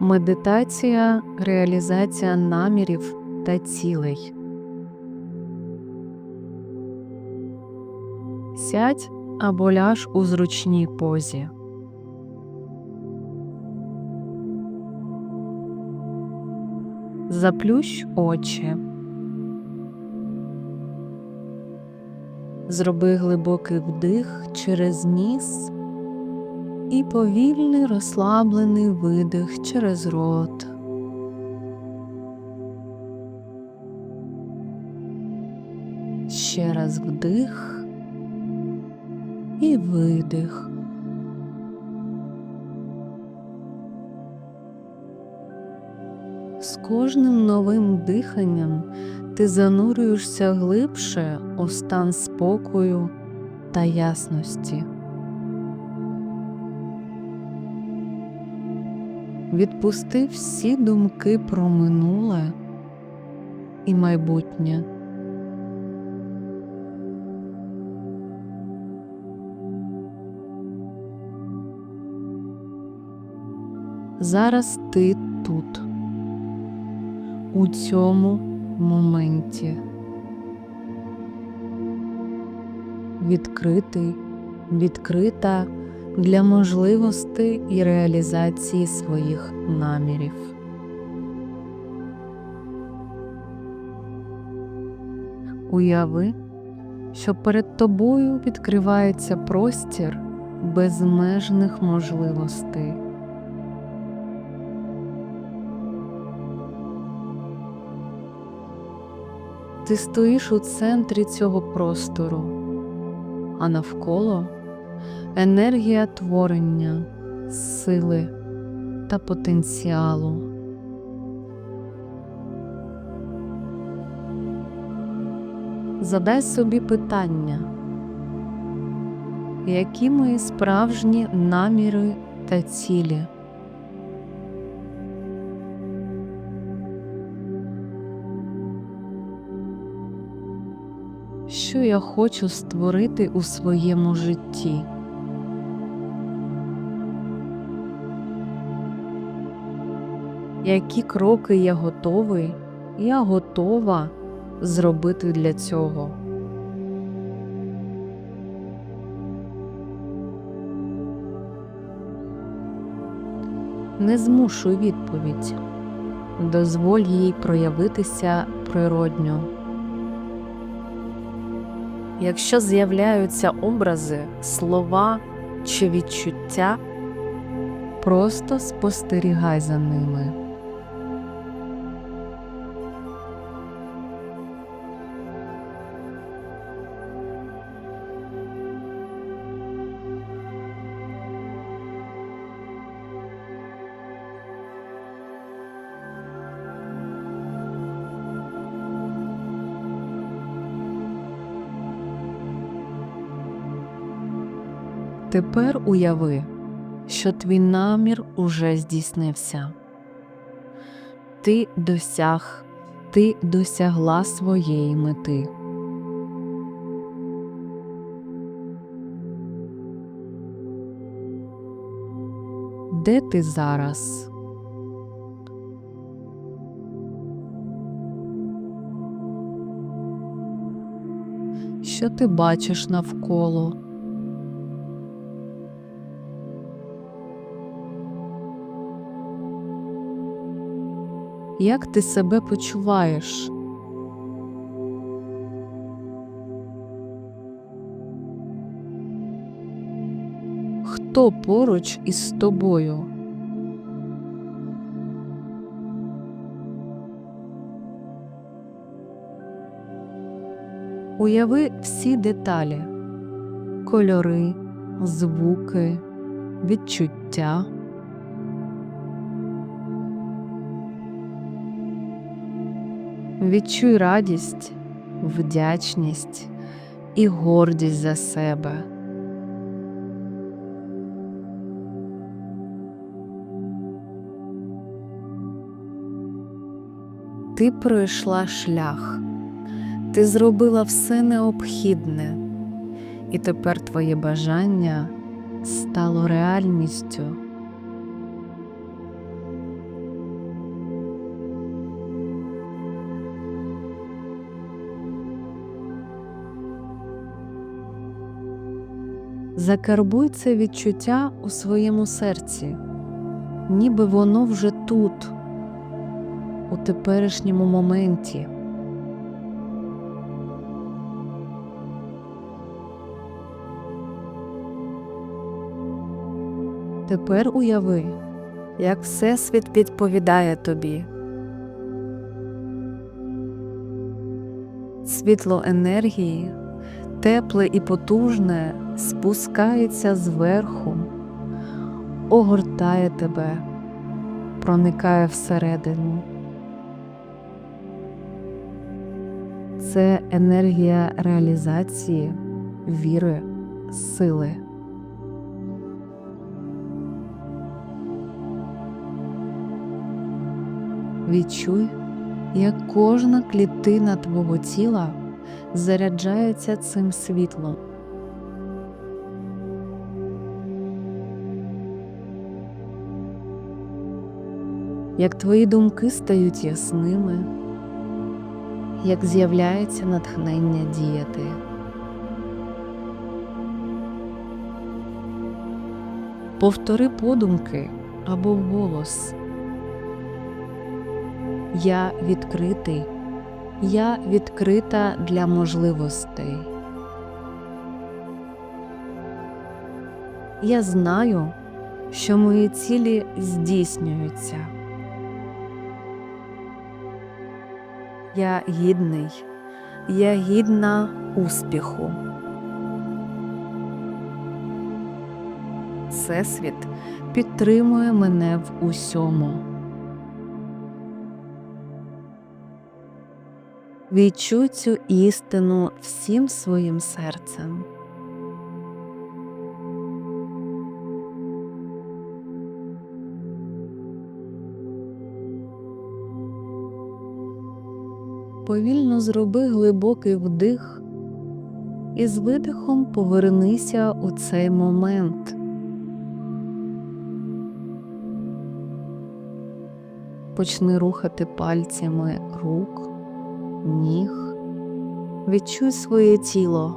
Медитація реалізація намірів та цілей. Сядь або ляж у зручній позі. Заплющ очі. Зроби глибокий вдих через ніс і повільний розслаблений видих через рот. Ще раз вдих і видих. З кожним новим диханням ти занурюєшся глибше у стан спокою та ясності. Відпусти всі думки про минуле і майбутнє. Зараз ти тут, у цьому моменті. Відкритий, відкрита для можливостей і реалізації своїх намірів. Уяви, що перед тобою відкривається простір безмежних можливостей. Ти стоїш у центрі цього простору, а навколо енергія творення, сили та потенціалу. Задай собі питання, які мої справжні наміри та цілі. Що я хочу створити у своєму житті? Які кроки я готовий, я готова зробити для цього? Не змушуй відповідь, дозволь їй проявитися природньо. Якщо з'являються образи, слова чи відчуття, просто спостерігай за ними. Тепер уяви, що твій намір уже здійснився. Ти досяг, ти досягла своєї мети. Де ти зараз? Що ти бачиш навколо? Як ти себе почуваєш? Хто поруч із тобою? Уяви всі деталі, кольори, звуки, відчуття. Відчуй радість, вдячність і гордість за себе. Ти пройшла шлях, ти зробила все необхідне, і тепер твоє бажання стало реальністю. Закарбуй це відчуття у своєму серці, ніби воно вже тут, у теперішньому моменті. Тепер уяви, як Всесвіт відповідає тобі. Світло енергії, тепле і потужне, спускається зверху, огортає тебе, проникає всередину. Це енергія реалізації, віри, сили. Відчуй, як кожна клітина твого тіла заряджається цим світлом. Як твої думки стають ясними, як з'являється натхнення діяти. Повтори подумки або вголос. Я відкритий, я відкрита для можливостей. Я знаю, що мої цілі здійснюються. Я гідний, я гідна успіху. Всесвіт підтримує мене в усьому. Відчуй цю істину всім своїм серцем. Повільно зроби глибокий вдих і з видихом повернися у цей момент. Почни рухати пальцями рук ніг. Відчуй своє тіло.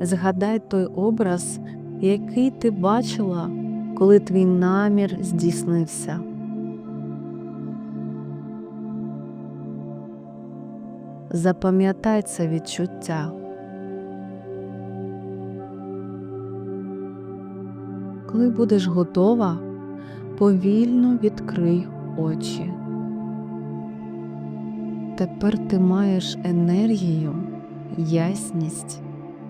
Згадай той образ, який ти бачила, коли твій намір здійснився. Запам'ятай це відчуття. Коли будеш готова, повільно відкрий очі. Тепер ти маєш енергію, ясність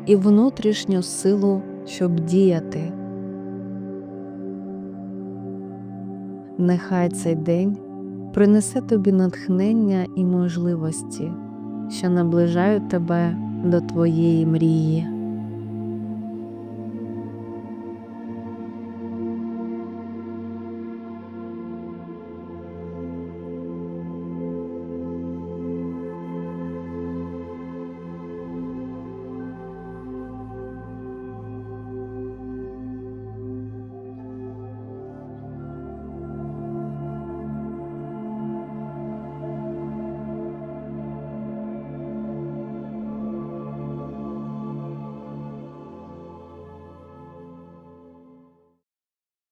і внутрішню силу, щоб діяти. Нехай цей день принесе тобі натхнення і можливості, що наближають тебе до твоєї мрії.